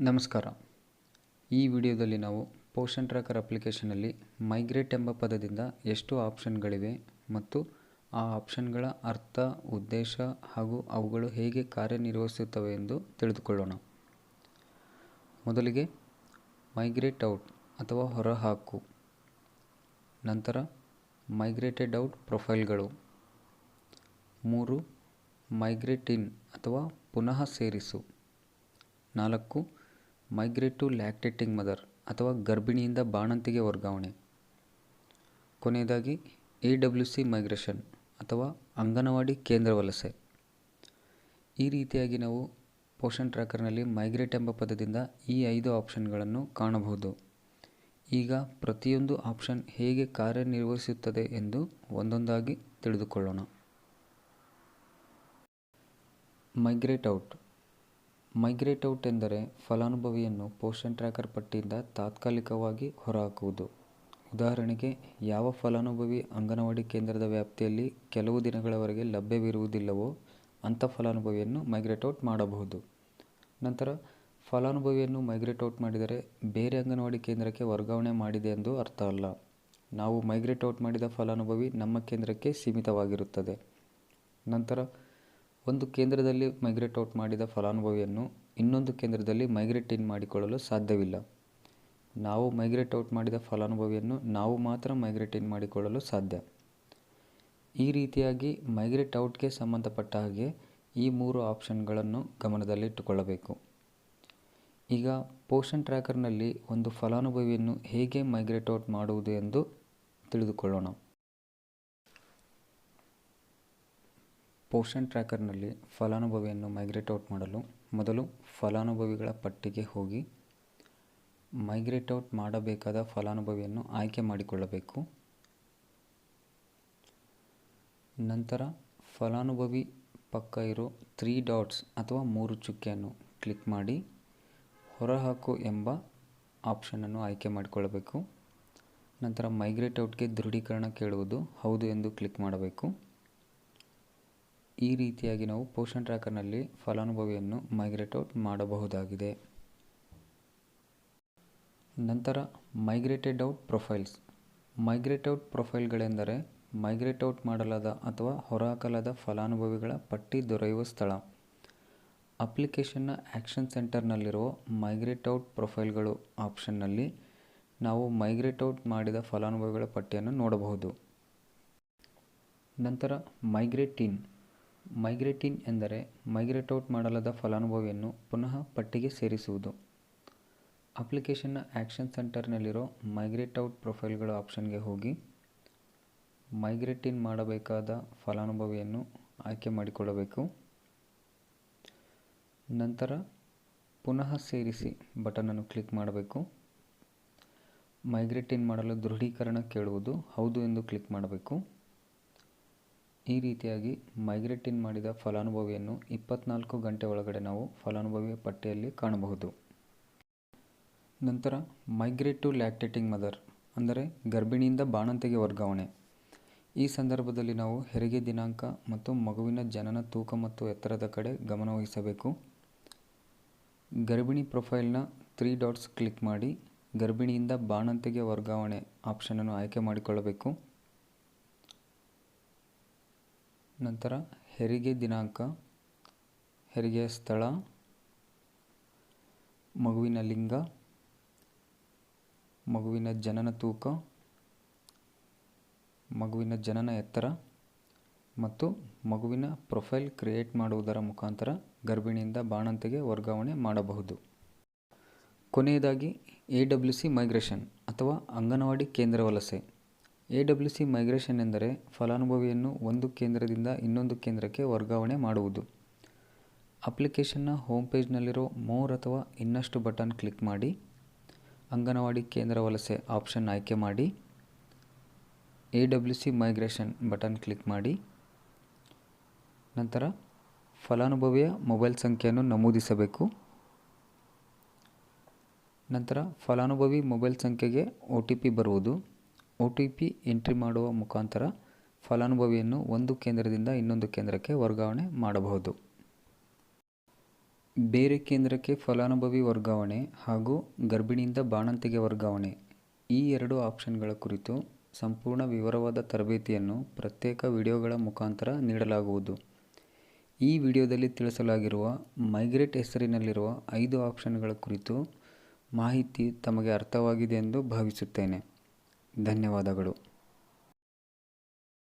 ನಮಸ್ಕಾರ. ಈ ವಿಡಿಯೋದಲ್ಲಿ ನಾವು ಪೋಷನ್ ಟ್ರ್ಯಾಕರ್ ಅಪ್ಲಿಕೇಶನಲ್ಲಿ ಮೈಗ್ರೇಟ್ ಎಂಬ ಪದದಿಂದ ಎಷ್ಟು ಆಪ್ಷನ್ಗಳಿವೆ ಮತ್ತು ಆ ಆಪ್ಷನ್ಗಳ ಅರ್ಥ, ಉದ್ದೇಶ ಹಾಗೂ ಅವುಗಳು ಹೇಗೆ ಕಾರ್ಯನಿರ್ವಹಿಸುತ್ತವೆ ಎಂದು ತಿಳಿದುಕೊಳ್ಳೋಣ. ಮೊದಲಿಗೆ ಮೈಗ್ರೇಟ್ ಔಟ್ ಅಥವಾ ಹೊರಹಾಕು. ನಂತರ ಮೈಗ್ರೇಟೆಡ್ ಔಟ್ ಪ್ರೊಫೈಲ್ಗಳು. ಮೂರು ಮೈಗ್ರೇಟ್ ಇನ್ ಅಥವಾ ಪುನಃ ಸೇರಿಸು. ನಾಲ್ಕು ಮೈಗ್ರೇಟ್ ಟು ಲ್ಯಾಕ್ಟೇಟಿಂಗ್ ಮದರ್ ಅಥವಾ ಗರ್ಭಿಣಿಯಿಂದ ಬಾಣಂತಿಗೆ ವರ್ಗಾವಣೆ. ಕೊನೆಯದಾಗಿ, ಎ ಡಬ್ಲ್ಯೂ ಸಿ ಮೈಗ್ರೇಷನ್ ಅಥವಾ ಅಂಗನವಾಡಿ ಕೇಂದ್ರ ವಲಸೆ. ಈ ರೀತಿಯಾಗಿ ನಾವು ಪೋಷನ್ ಟ್ರ್ಯಾಕರ್ನಲ್ಲಿ ಮೈಗ್ರೇಟ್ ಎಂಬ ಪದದಿಂದ ಈ ಐದು ಆಪ್ಷನ್ಗಳನ್ನು ಕಾಣಬಹುದು. ಈಗ ಪ್ರತಿಯೊಂದು ಆಪ್ಷನ್ ಹೇಗೆ ಕಾರ್ಯನಿರ್ವಹಿಸುತ್ತದೆ ಎಂದು ಒಂದೊಂದಾಗಿ ತಿಳಿದುಕೊಳ್ಳೋಣ. Migrate out. ಮೈಗ್ರೇಟ್ ಔಟ್ ಎಂದರೆ ಫಲಾನುಭವಿಯನ್ನು ಪೋಷನ್ ಟ್ರ್ಯಾಕರ್ ಪಟ್ಟಿಯಿಂದ ತಾತ್ಕಾಲಿಕವಾಗಿ ಹೊರಹಾಕುವುದು. ಉದಾಹರಣೆಗೆ, ಯಾವ ಫಲಾನುಭವಿ ಅಂಗನವಾಡಿ ಕೇಂದ್ರದ ವ್ಯಾಪ್ತಿಯಲ್ಲಿ ಕೆಲವು ದಿನಗಳವರೆಗೆ ಲಭ್ಯವಿರುವುದಿಲ್ಲವೋ ಅಂಥ ಫಲಾನುಭವಿಯನ್ನು ಮೈಗ್ರೇಟ್ ಔಟ್ ಮಾಡಬಹುದು. ನಂತರ, ಫಲಾನುಭವಿಯನ್ನು ಮೈಗ್ರೇಟ್ ಔಟ್ ಮಾಡಿದರೆ ಬೇರೆ ಅಂಗನವಾಡಿ ಕೇಂದ್ರಕ್ಕೆ ವರ್ಗಾವಣೆ ಮಾಡಿದೆ ಎಂದು ಅರ್ಥ ಅಲ್ಲ. ನಾವು ಮೈಗ್ರೇಟ್ ಔಟ್ ಮಾಡಿದ ಫಲಾನುಭವಿ ನಮ್ಮ ಕೇಂದ್ರಕ್ಕೆ ಸೀಮಿತವಾಗಿರುತ್ತದೆ. ನಂತರ ಒಂದು ಕೇಂದ್ರದಲ್ಲಿ ಮೈಗ್ರೇಟ್ ಔಟ್ ಮಾಡಿದ ಫಲಾನುಭವಿಯನ್ನು ಇನ್ನೊಂದು ಕೇಂದ್ರದಲ್ಲಿ ಮೈಗ್ರೇಟ್ ಇನ್ ಮಾಡಿಕೊಳ್ಳಲು ಸಾಧ್ಯವಿಲ್ಲ. ನಾವು ಮೈಗ್ರೇಟ್ ಔಟ್ ಮಾಡಿದ ಫಲಾನುಭವಿಯನ್ನು ನಾವು ಮಾತ್ರ ಮೈಗ್ರೇಟ್ ಇನ್ ಮಾಡಿಕೊಳ್ಳಲು ಸಾಧ್ಯ. ಈ ರೀತಿಯಾಗಿ ಮೈಗ್ರೇಟ್ ಔಟ್ಗೆ ಸಂಬಂಧಪಟ್ಟ ಹಾಗೆ ಈ ಮೂರು ಆಪ್ಷನ್ಗಳನ್ನು ಗಮನದಲ್ಲಿಟ್ಟುಕೊಳ್ಳಬೇಕು ಈಗ ಪೋಷನ್ ಟ್ರ್ಯಾಕರ್ನಲ್ಲಿ ಒಂದು ಫಲಾನುಭವಿಯನ್ನು ಹೇಗೆ ಮೈಗ್ರೇಟ್ ಔಟ್ ಮಾಡುವುದು ಎಂದು ತಿಳಿದುಕೊಳ್ಳೋಣ. ಪೋಷನ್ ಟ್ರ್ಯಾಕರ್ನಲ್ಲಿ ಫಲಾನುಭವಿಯನ್ನು ಮೈಗ್ರೇಟ್ ಔಟ್ ಮಾಡಲು ಮೊದಲು ಫಲಾನುಭವಿಗಳ ಪಟ್ಟಿಗೆ ಹೋಗಿ ಮೈಗ್ರೇಟ್ ಔಟ್ ಮಾಡಬೇಕಾದ ಫಲಾನುಭವಿಯನ್ನು ಆಯ್ಕೆ ಮಾಡಿಕೊಳ್ಳಬೇಕು. ನಂತರ ಫಲಾನುಭವಿ ಪಕ್ಕ ಇರೋ ತ್ರೀ ಡಾಟ್ಸ್ ಅಥವಾ ಮೂರು ಚುಕ್ಕೆಯನ್ನು ಕ್ಲಿಕ್ ಮಾಡಿ ಹೊರಹಾಕು ಎಂಬ ಆಪ್ಷನನ್ನು ಆಯ್ಕೆ ಮಾಡಿಕೊಳ್ಳಬೇಕು. ನಂತರ ಮೈಗ್ರೇಟ್ ಔಟ್ಗೆ ದೃಢೀಕರಣ ಕೇಳುವುದು ಹೌದು ಎಂದು ಕ್ಲಿಕ್ ಮಾಡಬೇಕು. ಈ ರೀತಿಯಾಗಿ ನಾವು ಪೋಷನ್ ಟ್ರ್ಯಾಕರ್ನಲ್ಲಿ ಫಲಾನುಭವಿಯನ್ನು ಮೈಗ್ರೇಟ್ ಔಟ್ ಮಾಡಬಹುದಾಗಿದೆ. ನಂತರ migrated out profiles. Migrate out ಪ್ರೊಫೈಲ್ಗಳೆಂದರೆ migrate out ಮಾಡಲಾದ ಅಥವಾ ಹೊರಹಾಕಲಾದ ಫಲಾನುಭವಿಗಳ ಪಟ್ಟಿ ದೊರೆಯುವ ಸ್ಥಳ. ಅಪ್ಲಿಕೇಶನ್ನ ಆ್ಯಕ್ಷನ್ ಸೆಂಟರ್ನಲ್ಲಿರುವ ಮೈಗ್ರೇಟ್ ಔಟ್ ಪ್ರೊಫೈಲ್ಗಳು ಆಪ್ಷನ್ನಲ್ಲಿ ನಾವು ಮೈಗ್ರೇಟ್ ಔಟ್ ಮಾಡಿದ ಫಲಾನುಭವಿಗಳ ಪಟ್ಟಿಯನ್ನು ನೋಡಬಹುದು. ನಂತರ ಮೈಗ್ರೇಟ್ ಇನ್. ಮೈಗ್ರೇಟ್ ಇನ್ ಎಂದರೆ ಮೈಗ್ರೇಟ್ ಔಟ್ ಮಾಡಲಾದ ಫಲಾನುಭವಿಯನ್ನು ಪುನಃ ಪಟ್ಟಿಗೆ ಸೇರಿಸುವುದು. ಅಪ್ಲಿಕೇಶನ್ನ ಆ್ಯಕ್ಷನ್ ಸೆಂಟರ್ನಲ್ಲಿರೋ ಮೈಗ್ರೇಟ್ ಔಟ್ ಪ್ರೊಫೈಲ್ಗಳ ಆಪ್ಷನ್ಗೆ ಹೋಗಿ ಮೈಗ್ರೇಟ್ ಇನ್ ಮಾಡಬೇಕಾದ ಫಲಾನುಭವಿಯನ್ನು ಆಯ್ಕೆ ಮಾಡಿಕೊಳ್ಳಬೇಕು. ನಂತರ ಪುನಃ ಸೇರಿಸಿ ಬಟನನ್ನು ಕ್ಲಿಕ್ ಮಾಡಬೇಕು. ಮೈಗ್ರೇಟ್ ಇನ್ ಮಾಡಲು ದೃಢೀಕರಣ ಕೇಳುವುದು ಹೌದು ಎಂದು ಕ್ಲಿಕ್ ಮಾಡಬೇಕು. ಈ ರೀತಿಯಾಗಿ ಮೈಗ್ರೇಟ್ ಇನ್ ಮಾಡಿದ ಫಲಾನುಭವಿಯನ್ನು ಇಪ್ಪತ್ನಾಲ್ಕು ಗಂಟೆ ಒಳಗಡೆ ನಾವು ಫಲಾನುಭವಿಯ ಪಟ್ಟಿಯಲ್ಲಿ ಕಾಣಬಹುದು. ನಂತರ ಮೈಗ್ರೇಟ್ ಟು ಲ್ಯಾಕ್ಟೇಟಿಂಗ್ ಮದರ್, ಅಂದರೆ ಗರ್ಭಿಣಿಯಿಂದ ಬಾಣಂತಿಗೆ ವರ್ಗಾವಣೆ. ಈ ಸಂದರ್ಭದಲ್ಲಿ ನಾವು ಹೆರಿಗೆ ದಿನಾಂಕ ಮತ್ತು ಮಗುವಿನ ಜನನ ತೂಕ ಮತ್ತು ಎತ್ತರದ ಕಡೆ ಗಮನವಹಿಸಬೇಕು ಗರ್ಭಿಣಿ ಪ್ರೊಫೈಲ್ನ ತ್ರೀ ಡಾಟ್ಸ್ ಕ್ಲಿಕ್ ಮಾಡಿ ಗರ್ಭಿಣಿಯಿಂದ ಬಾಣಂತಿಗೆ ವರ್ಗಾವಣೆ ಆಪ್ಷನನ್ನು ಆಯ್ಕೆ ಮಾಡಿಕೊಳ್ಳಬೇಕು. ನಂತರ ಹೆರಿಗೆ ದಿನಾಂಕ ಹೆರಿಗೆಯ ಸ್ಥಳ, ಮಗುವಿನ ಲಿಂಗ, ಮಗುವಿನ ಜನನ ತೂಕ, ಮಗುವಿನ ಜನನ ಎತ್ತರ ಮತ್ತು ಮಗುವಿನ ಪ್ರೊಫೈಲ್ ಕ್ರಿಯೇಟ್ ಮಾಡುವುದರ ಮುಖಾಂತರ ಗರ್ಭಿಣಿಯಿಂದ ಬಾಣಂತಿಗೆ ವರ್ಗಾವಣೆ ಮಾಡಬಹುದು. ಕೊನೆಯದಾಗಿ ಎ ಡಬ್ಲ್ಯೂ ಸಿ ಮೈಗ್ರೇಷನ್ ಅಥವಾ ಅಂಗನವಾಡಿ ಕೇಂದ್ರ ವಲಸೆ. ಎ ಡಬ್ಲ್ಯೂ ಸಿ ಮೈಗ್ರೇಷನ್ ಎಂದರೆ ಫಲಾನುಭವಿಯನ್ನು ಒಂದು ಕೇಂದ್ರದಿಂದ ಇನ್ನೊಂದು ಕೇಂದ್ರಕ್ಕೆ ವರ್ಗಾವಣೆ ಮಾಡುವುದು. ಅಪ್ಲಿಕೇಶನ್ನ ಹೋಮ್ ಪೇಜ್ನಲ್ಲಿರೋ ಮೋರ್ ಅಥವಾ ಇನ್ನಷ್ಟು ಬಟನ್ ಕ್ಲಿಕ್ ಮಾಡಿ, ಅಂಗನವಾಡಿ ಕೇಂದ್ರ ವಲಸೆ ಆಪ್ಷನ್ ಆಯ್ಕೆ ಮಾಡಿ, A W C migration button click ಮಾಡಿ, ನಂತರ ಫಲಾನುಭವಿಯ ಮೊಬೈಲ್ ಸಂಖ್ಯೆಯನ್ನು ನಮೂದಿಸಬೇಕು. ನಂತರ ಫಲಾನುಭವಿ ಮೊಬೈಲ್ ಸಂಖ್ಯೆಗೆ ಒ ಟಿ ಪಿ ಬರುವುದು. ಒ ಟಿ ಪಿ ಎಂಟ್ರಿ ಮಾಡುವ ಮುಖಾಂತರ ಫಲಾನುಭವಿಯನ್ನು ಒಂದು ಕೇಂದ್ರದಿಂದ ಇನ್ನೊಂದು ಕೇಂದ್ರಕ್ಕೆ ವರ್ಗಾವಣೆ ಮಾಡಬಹುದು. ಬೇರೆ ಕೇಂದ್ರಕ್ಕೆ ಫಲಾನುಭವಿ ವರ್ಗಾವಣೆ ಹಾಗೂ ಗರ್ಭಿಣಿಯಿಂದ ಬಾಣಂತಿಗೆ ವರ್ಗಾವಣೆ ಈ ಎರಡು ಆಪ್ಷನ್ಗಳ ಕುರಿತು ಸಂಪೂರ್ಣ ವಿವರವಾದ ತರಬೇತಿಯನ್ನು ಪ್ರತ್ಯೇಕ ವಿಡಿಯೋಗಳ ಮುಖಾಂತರ ನೀಡಲಾಗುವುದು. ಈ ವಿಡಿಯೋದಲ್ಲಿ ತಿಳಿಸಲಾಗಿರುವ ಮೈಗ್ರೇಟ್ ಹೆಸರಿನಲ್ಲಿರುವ ಐದು ಆಪ್ಷನ್ಗಳ ಕುರಿತು ಮಾಹಿತಿ ತಮಗೆ ಅರ್ಥವಾಗಿದೆ ಎಂದು ಭಾವಿಸುತ್ತೇನೆ. ಧನ್ಯವಾದಗಳು.